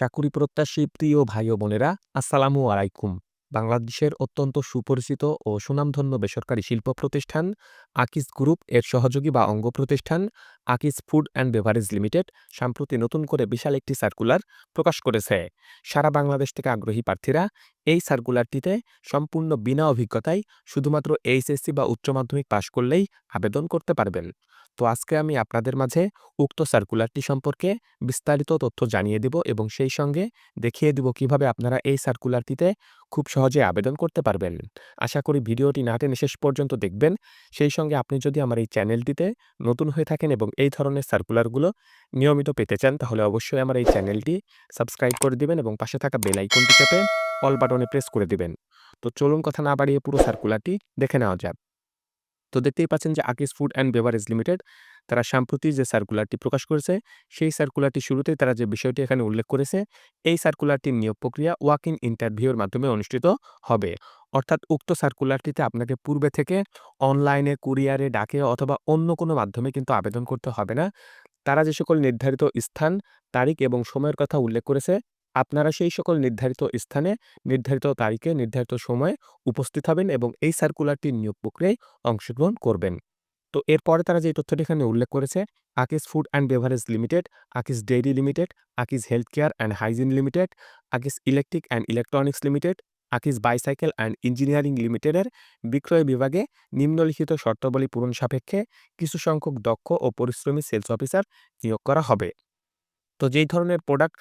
চাকুরি প্রত্যাশী প্রিয় ভাই ও বোনেরা আসসালামু আলাইকুম। বাংলাদেশের অত্যন্ত সুপরিচিত ও সুনামধন্য বেসরকারি শিল্প প্রতিষ্ঠান আকিস গ্রুপ এর সহযোগী বা অঙ্গ প্রতিষ্ঠান আকিস ফুড অ্যান্ড বেভারেজ লিমিটেড সম্প্রতি নতুন করে বিশাল একটি সার্কুলার প্রকাশ করেছে। সারা বাংলাদেশ থেকে আগ্রহী প্রার্থীরা এই সার্কুলারটিতে সম্পূর্ণ বিনা অভিজ্ঞতায় শুধুমাত্র এইচএসসি বা উচ্চ মাধ্যমিক পাশ করলেই আবেদন করতে পারবেন। তো আজকে আমি আপনাদের মাঝে উক্ত সার্কুলারটি সম্পর্কে বিস্তারিত তথ্য জানিয়ে দেব এবং সেই সঙ্গে দেখিয়ে দেব কীভাবে আপনারা এই সার্কুলারটিতে খুব সহজে আবেদন করতে পারবেন। আশা করি ভিডিওটি না টেনে শেষ পর্যন্ত দেখবেন। সেই সঙ্গে আপনি যদি আমার এই চ্যানেলটিতে নতুন হয়ে থাকেন এবং এই ধরনের সার্কুলারগুলো নিয়মিত পেতে চান, তাহলে অবশ্যই আমার এই চ্যানেলটি সাবস্ক্রাইব করে দিবেন এবং পাশে থাকা বেল আইকনটি চেপে অল বাটনে প্রেস করে দিবেন। তো চলুন কথা না বাড়িয়ে পুরো সার্কুলারটি দেখে নেওয়া যাক। তো দেখতেই পাচ্ছেন যে আকিস ফুড অ্যান্ড বেভারেজ লিমিটেড তারা সাম্প্রতি যে সার্কুলারটি প্রকাশ করেছে, সেই সার্কুলারটি শুরুতেই তারা যে বিষয়টি এখানে উল্লেখ করেছে, এই সার্কুলারটির নিয়োগ প্রক্রিয়া ওয়াক ইন ইন্টারভিউর মাধ্যমে অনুষ্ঠিত হবে। অর্থাৎ উক্ত সার্কুলারটিতে আপনাকে পূর্বে থেকে অনলাইনে কুরিয়ারে ডাকে অথবা অন্য কোনো মাধ্যমে কিন্তু আবেদন করতে হবে না। তারা যে সকল নির্ধারিত স্থান, তারিখ এবং সময়ের কথা উল্লেখ করেছে আপনারা সেই সকল নির্ধারিত স্থানে, নির্ধারিত তারিখে, নির্ধারিত সময়ে উপস্থিত হবেন এবং এই সার্কুলারটির নিয়োগ প্রক্রিয়ায় অংশগ্রহণ করবেন। তো এরপরে তারা যে তথ্যটি এখানে উল্লেখ করেছে Akij food and beverage limited Akij dairy limited Akij health care and hygiene limited Akij electric and electronics limited Akij bicycle and engineering লিমিটেডের বিক্রয় বিভাগে নিম্নলিখিত শর্তাবলী পূরণ সাপেক্ষে কিছু সংখ্যক দক্ষ ও পরিশ্রমী সেলস অফিসার নিয়োগ করা হবে। তো যেই ধরনের প্রোডাক্ট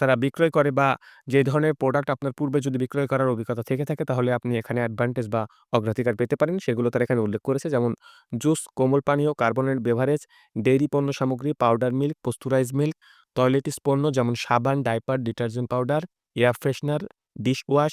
তারা বিক্রয় করে বা যে ধরনের প্রোডাক্ট আপনার পূর্বে যদি বিক্রয় করার অভিজ্ঞতা থেকে থাকে, তাহলে আপনি এখানে অ্যাডভান্টেজ বা অগ্রাধিকার পেতে পারেন। সেগুলো তারা এখানে উল্লেখ করেছে। যেমন জুস, কোমল পানীয় কার্বনেট বেভারেজ ডেইরি পণ্য সামগ্রী powder milk pasteurised milk toiletries পণ্য যেমন সাবান diaper detergent powder air freshener dishwash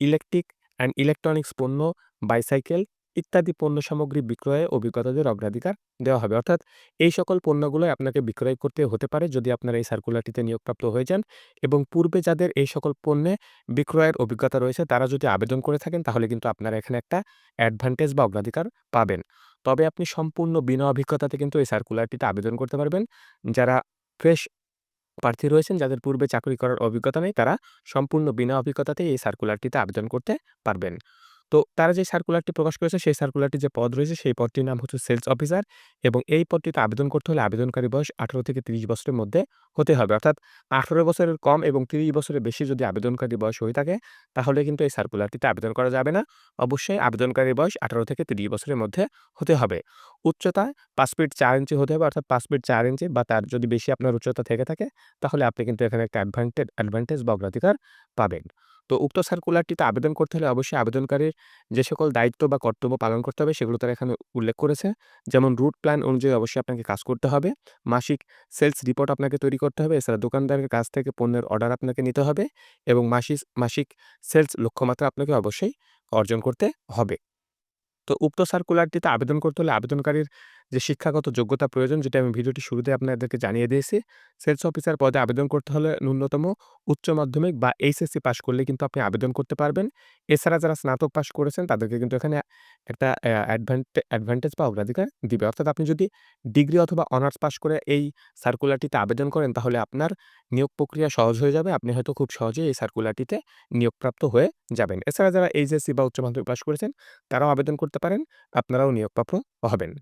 electric and electronics পণ্য বাইসাইকেল ইত্যাদি পণ্য সামগ্রী বিক্রয়ে অভিজ্ঞতাদের অগ্রাধিকার দেওয়া হবে। অর্থাৎ এই সকল পণ্যগুলোই আপনাকে বিক্রয় করতে হতে পারে যদি আপনারা এই সার্কুলারটিতে নিয়োগপ্রাপ্ত হয়ে যান এবং পূর্বে যাদের এই সকল পণ্যে বিক্রয়ের অভিজ্ঞতা রয়েছে তারা যদি আবেদন করে থাকেন তাহলে কিন্তু আপনারা এখানে একটা অ্যাডভান্টেজ বা অগ্রাধিকার পাবেন। তবে আপনি সম্পূর্ণ বিনা অভিজ্ঞতাতে কিন্তু এই সার্কুলারটিতে আবেদন করতে পারবেন। যারা ফ্রেশ প্রার্থী রয়েছেন, যাদের পূর্বে চাকরি করার অভিজ্ঞতা নেই, তারা সম্পূর্ণ বিনা অভিজ্ঞতাতে এই সার্কুলারটিতে আবেদন করতে পারবেন। তো তারা যে সার্কুলারটি প্রকাশ করেছে, সেই সার্কুলারটি যে পদ রয়েছে, সেই পদটির নাম হচ্ছে সেলস অফিসার এবং এই পদটিতে আবেদন করতে হলে আবেদনকারী বয়স আঠারো থেকে তিরিশ বছরের মধ্যে হতে হবে। অর্থাৎ আঠারো বছরের কম এবং তিরিশ বছরের বেশি যদি আবেদনকারী বয়স হয়ে থাকে, তাহলে কিন্তু এই সার্কুলারটিতে আবেদন করা যাবে না। অবশ্যই আবেদনকারী বয়স আঠারো থেকে তিরিশ বছরের মধ্যে হতে হবে। উচ্চতা পাঁচ ফিট চার ইঞ্চি হতে হবে, অর্থাৎ পাঁচ ফিট চার ইঞ্চি বা তার যদি বেশি আপনার উচ্চতা থেকে থাকে, তাহলে আপনি কিন্তু এখানে একটা অ্যাডভান্টেজ অ্যাডভান্টেজ বা অগ্রাধিকার পাবেন। তো উক্ত সার্কুলারটিতে আবেদন করতে হলে অবশ্যই আবেদনকারীর যে সকল দায়িত্ব বা কর্তব্য পালন করতে হবে সেগুলো তারা এখানে উল্লেখ করেছে। যেমন রুট প্ল্যান অনুযায়ী অবশ্যই আপনাকে কাজ করতে হবে। মাসিক সেলস রিপোর্ট আপনাকে তৈরি করতে হবে। এছাড়া দোকানদারের কাছ থেকে পণ্যের অর্ডার আপনাকে নিতে হবে এবং মাসিক মাসিক সেলস লক্ষ্যমাত্রা আপনাকে অবশ্যই অর্জন করতে হবে। তো উক্ত সার্কুলারটিতে আবেদন করতে হলে আবেদনকারীর যে শিক্ষাগত যোগ্যতা প্রয়োজন যেটা আমি ভিডিওটি শুরুতে আপনাদেরকে জানিয়ে দিয়েছি, সেলস অফিসার পদে আবেদন করতে হলে ন্যূনতম উচ্চ মাধ্যমিক বা এইচএসসি পাশ করলে কিন্তু আপনি আবেদন করতে পারবেন। এছাড়া যারা স্নাতক পাশ করেছেন তাদেরকে কিন্তু এখানে একটা অ্যাডভান্টেজ বা অগ্রাধিকার দিবে। অর্থাৎ আপনি যদি ডিগ্রি অথবা অনার্স পাশ করে এই সার্কুলারটিতে আবেদন করেন তাহলে আপনার নিয়োগ প্রক্রিয়া সহজ হয়ে যাবে। আপনি হয়তো খুব সহজেই এই সার্কুলারটিতে নিয়োগপ্রাপ্ত হয়ে যাবেন। এছাড়া যারা এইচএসসি বা উচ্চ মাধ্যমিক পাশ করেছেন তারাও আবেদন করতে পারেন, আপনারাও নিয়োগপ্রাপ্ত হবেন।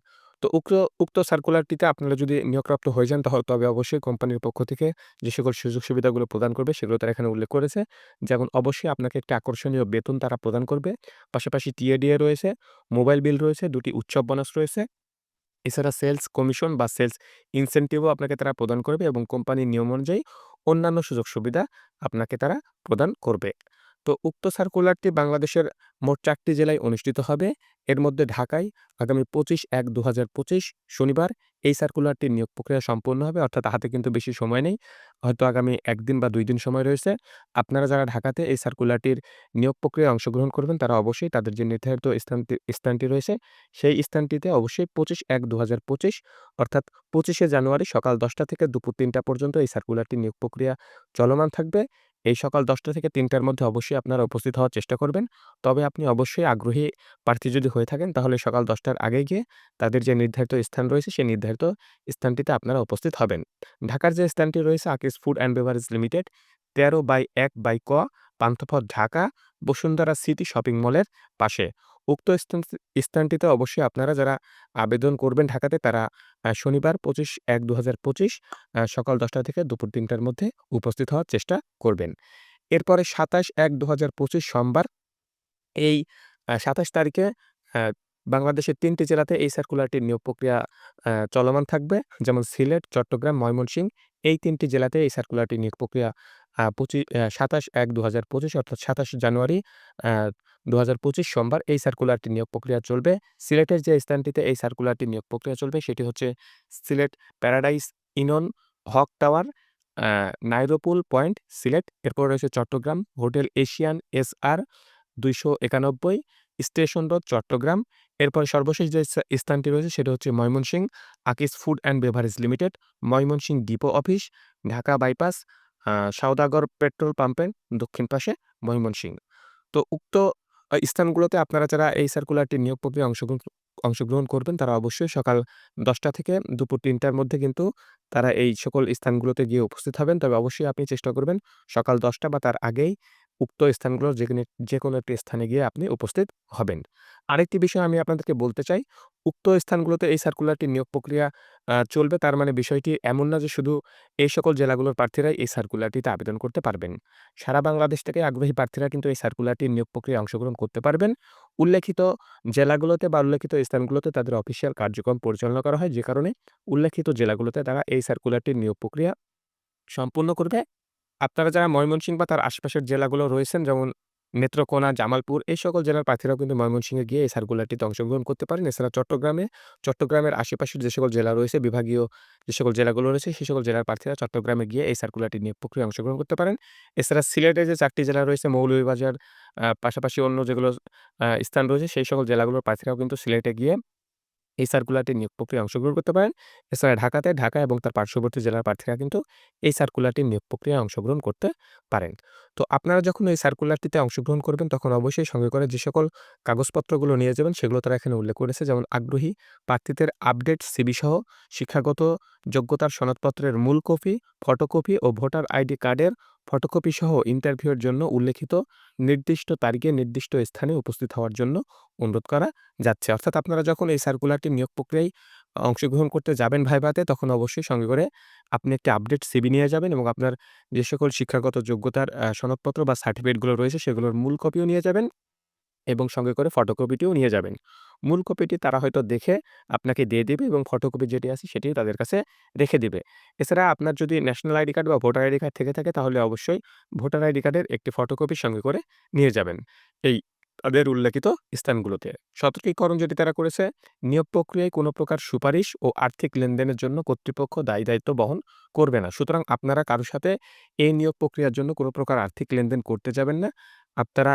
তো উক্ত উক্ত সার্কুলারটিতে আপনারা যদি নিয়োগপ্রাপ্ত হয়ে যান তাহলে, তবে অবশ্যই কোম্পানির পক্ষ থেকে যে সকল সুযোগ সুবিধাগুলো প্রদান করবে, সেগুলো তারা এখানে উল্লেখ করেছে। যেমন অবশ্যই আপনাকে একটা আকর্ষণীয় বেতন তারা প্রদান করবে। পাশাপাশি টিএডিএ রয়েছে, মোবাইল বিল রয়েছে, দুটি উৎসব বোনাস রয়েছে। এছাড়া সেলস কমিশন বা সেলস ইনসেন্টিভও আপনাকে তারা প্রদান করবে এবং কোম্পানির নিয়ম অনুযায়ী অন্যান্য সুযোগ সুবিধা আপনাকে তারা প্রদান করবে। তো উক্ত সার্কুলারটি বাংলাদেশের মোট চারটি জেলায় অনুষ্ঠিত হবে। এর মধ্যে ঢাকায় আগামী পঁচিশ এক দু শনিবার এই সার্কুলারটির নিয়োগ প্রক্রিয়া সম্পন্ন হবে, অর্থাৎ হাতে কিন্তু বেশি সময় নেই। হয়তো আগামী একদিন বা দুই দিন সময় রয়েছে। আপনারা যারা ঢাকাতে এই সার্কুলারটির নিয়োগ প্রক্রিয়ায় অংশগ্রহণ করবেন, তারা অবশ্যই তাদের যে নির্ধারিত স্থানটি স্থানটি রয়েছে, সেই স্থানটিতে অবশ্যই পঁচিশ এক দু পঁচিশ, অর্থাৎ পঁচিশে জানুয়ারি সকাল দশটা থেকে দুপুর তিনটা পর্যন্ত এই সার্কুলারটির নিয়োগ প্রক্রিয়া চলমান থাকবে। এই সকাল ১০টা থেকে তিনটার মধ্যে অবশ্যই আপনারা উপস্থিত হওয়ার চেষ্টা করবেন। তবে আপনি অবশ্যই আগ্রহী প্রার্থী যদি হয়ে থাকেন, তাহলে সকাল ১০টার আগে গিয়ে তাদের যে নির্ধারিত স্থান রয়েছে, সেই নির্ধারিত স্থানটিতে আপনারা উপস্থিত হবেন। ঢাকার যে স্থানটি রয়েছে, Akij food and beverage limited ১৩ by এক বাই ক, পান্থপথ ঢাকা, বসুন্ধরা সিটি শপিং মলের পাশে। উক্ত স্থান স্থানটিতে অবশ্যই আপনারা যারা আবেদন করবেন ঢাকাতে তারা শনিবার ২৫/১/২০২৫ আ সকাল ১০টা থেকে দুপুর ৩টার মধ্যে উপস্থিত হওয়ার চেষ্টা করবেন। এরপরে ২৭/১/২০২৫ সোমবার এই সাতাশ তারিখে বাংলাদেশের তিনটি জেলাতে এই সার্কুলারটির নিয়োগ প্রক্রিয়া চলমান থাকবে। যেমন সিলেট, চট্টগ্রাম, ময়মনসিংহ এই তিনটি জেলাতে এই সার্কুলারটির নিয়োগ প্রক্রিয়া পঁচিশ সাতাশ এক ২৭/১/২০২৫ অর্থাৎ ২৭ জানুয়ারি ২০২৫ সোমবার এই সার্কুলারটি নিয়োগ প্রক্রিয়া চলবে। সিলেটের যে স্থানটিতে এই সার্কুলারটি নিয়োগ প্রক্রিয়া চলবে, সেটি হচ্ছে Sylhet paradise inn Haque tower Nayarpul point, Sylhet. এরপর রয়েছে Chattogram, hotel Asian SR ২৯১ station road, Chattogram. এরপরে সর্বশেষ যে স্থানটি রয়েছে, সেটা হচ্ছে Mymensingh Akij food and beverage limited, Mymensingh depot office, Dhaka bypass a Saudagar petrol পাম্পের দক্ষিণ পাশে ময়মনসিং তো উক্ত স্থানগুলোতে আপনারা যারা এই সার্কুলারটি নিয়োগ প্রক্রিয়ায় অংশগ্রহণ অংশগ্রহণ করবেন, তারা অবশ্যই সকাল ১০টা থেকে দুপুর তিনটার মধ্যে কিন্তু তারা এই সকল স্থানগুলোতে গিয়ে উপস্থিত হবেন। তবে অবশ্যই আপনি চেষ্টা করবেন সকাল ১০টা বা তার আগেই উক্ত স্থানগুলোর যেখানে যে কোনো একটি স্থানে গিয়ে আপনি উপস্থিত হবেন। আরেকটি বিষয় আমি আপনাদেরকে বলতে চাই, উক্ত স্থানগুলোতে এই সার্কুলারটির নিয়োগ প্রক্রিয়া চলবে তার মানে বিষয়টি এমন না যে শুধু এই সকল জেলাগুলোর প্রার্থীরাই এই সার্কুলারটিতে আবেদন করতে পারবেন। সারা বাংলাদেশ থেকে আগ্রহী প্রার্থীরা কিন্তু এই সার্কুলারটির নিয়োগ প্রক্রিয়ায় অংশগ্রহণ করতে পারবেন। উল্লেখিত জেলাগুলোতে বা উল্লেখিত স্থানগুলোতে তাদের অফিসিয়াল কার্যক্রম পরিচালনা করা হয় যে কারণে উল্লেখিত জেলাগুলোতে তারা এই সার্কুলারটির নিয়োগ প্রক্রিয়া সম্পূর্ণ করবে। আপনারা যারা ময়মনসিংহ বা তার আশেপাশের জেলাগুলো রয়েছেন যেমন নেত্রকোনা, জামালপুর এই সকল জেলার প্রার্থীরাও কিন্তু ময়মনসিংহে গিয়ে এই সার্কুলারটিতে অংশগ্রহণ করতে পারেন। এছাড়া চট্টগ্রামে, চট্টগ্রামের আশেপাশের যে সকল জেলা রয়েছে বিভাগীয় যে সকল জেলাগুলো রয়েছে সেই সকল জেলার প্রার্থীরা চট্টগ্রামে গিয়ে এই সার্কুলারটি নিয়ে প্রক্রিয়ায় অংশগ্রহণ করতে পারেন। এছাড়া সিলেটের যে চারটি জেলা রয়েছে মৌলভীবাজার পাশাপাশি অন্য যেগুলো স্থান রয়েছে সেই সকল জেলাগুলোর প্রার্থীরাও কিন্তু সিলেটে গিয়ে এই সার্কুলারটি নিয়োগ প্রক্রিয়ায় অংশগ্রহণ করতে পারেন। এছাড়া ঢাকাতে ঢাকা এবং তার পার্শ্ববর্তী জেলার প্রার্থীরা কিন্তু এই সার্কুলারটির নিয়োগ প্রক্রিয়ায় অংশগ্রহণ করতে পারেন। তো আপনারা যখন এই সার্কুলারটিতে অংশগ্রহণ করবেন তখন অবশ্যই সঙ্গে করে যে সকল কাগজপত্রগুলো নিয়ে যাবেন সেগুলো তারা এখানে উল্লেখ করেছে। যেমন আগ্রহী প্রার্থীদের আপডেট সিভি সহ শিক্ষাগত যোগ্যতার সনদপত্রের মূল কপি, ফটোকপি ও ভোটার আইডি কার্ডের ফটোকপি সহ ইন্টারভিউয়ের জন্য উল্লেখিত নির্দিষ্ট তারিখে নির্দিষ্ট স্থানে উপস্থিত হওয়ার জন্য অনুরোধ করা যাচ্ছে। অর্থাৎ আপনারা যখন এই সার্কুলারটি নিয়োগ প্রক্রিয়ায় অংশগ্রহণ করতে যাবেন ভাইভাতে, তখন অবশ্যই সঙ্গে করে আপনি একটি আপডেট সিবি নিয়ে যাবেন এবং আপনার যে সকল শিক্ষাগত যোগ্যতার সনদপত্র বা সার্টিফিকেটগুলো রয়েছে, সেগুলোর মূল কপিও নিয়ে যাবেন এবং সঙ্গে করে ফটোকপিটিও নিয়ে যাবেন। মূল কপিটি তারা হয়তো দেখে আপনাকে দিয়ে দেবে এবং ফটোকপি যেটি আছে সেটিও তাদের কাছে রেখে দেবে এছাড়া আপনার যদি ন্যাশনাল আইডি কার্ড বা ভোটার আইডি কার্ড থেকে থাকে তাহলে অবশ্যই ভোটার আইডি কার্ডের একটি ফটোকপি সঙ্গে করে নিয়ে যাবেন। এই তাদের উল্লেখিত স্থানগুলোতে। সতর্কীকরণ যেটি তারা করেছে, নিয়োগ প্রক্রিয়ায় কোনো প্রকার সুপারিশ ও আর্থিক লেনদেনের জন্য কর্তৃপক্ষ দায়ী-দায়িত্ব বহন করবে না। সুতরাং আপনারা কারোর সাথে এই নিয়োগ প্রক্রিয়ার জন্য কোনো প্রকার আর্থিক লেনদেন করতে যাবেন না। আপনারা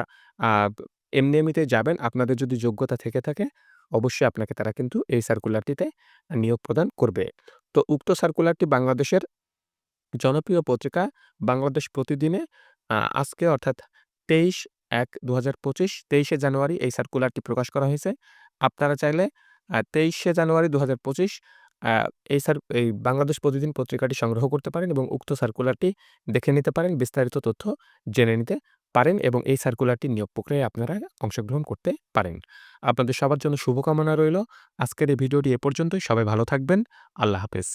এমনি এমনিতে যাবেন। আপনাদের যদি যোগ্যতা থেকে থাকে অবশ্যই আপনাকে তারা কিন্তু এই সার্কুলারটিতে নিয়োগ প্রদান করবে। তো উক্ত সার্কুলারটি বাংলাদেশের জনপ্রিয় পত্রিকা বাংলাদেশ প্রতিদিনে আজকে অর্থাৎ ২৩/১/২০২৫ ২৩শে জানুয়ারি এই সার্কুলারটি প্রকাশ করা হয়েছে। আপনারা চাইলে তেইশে জানুয়ারি দু হাজার পঁচিশ এই সার এই বাংলাদেশ প্রতিদিন পত্রিকাটি সংগ্রহ করতে পারেন এবং উক্ত সার্কুলারটি দেখে নিতে পারেন, বিস্তারিত তথ্য জেনে নিতে পারেন এবং এই সার্কুলারটি নিয়োগ প্রক্রিয়ায় আপনারা অংশগ্রহণ করতে পারেন। আপনাদের সবার জন্য শুভকামনা রইল। আজকের এই ভিডিওটি এ পর্যন্তই। সবাই ভালো থাকবেন। আল্লাহ হাফেজ।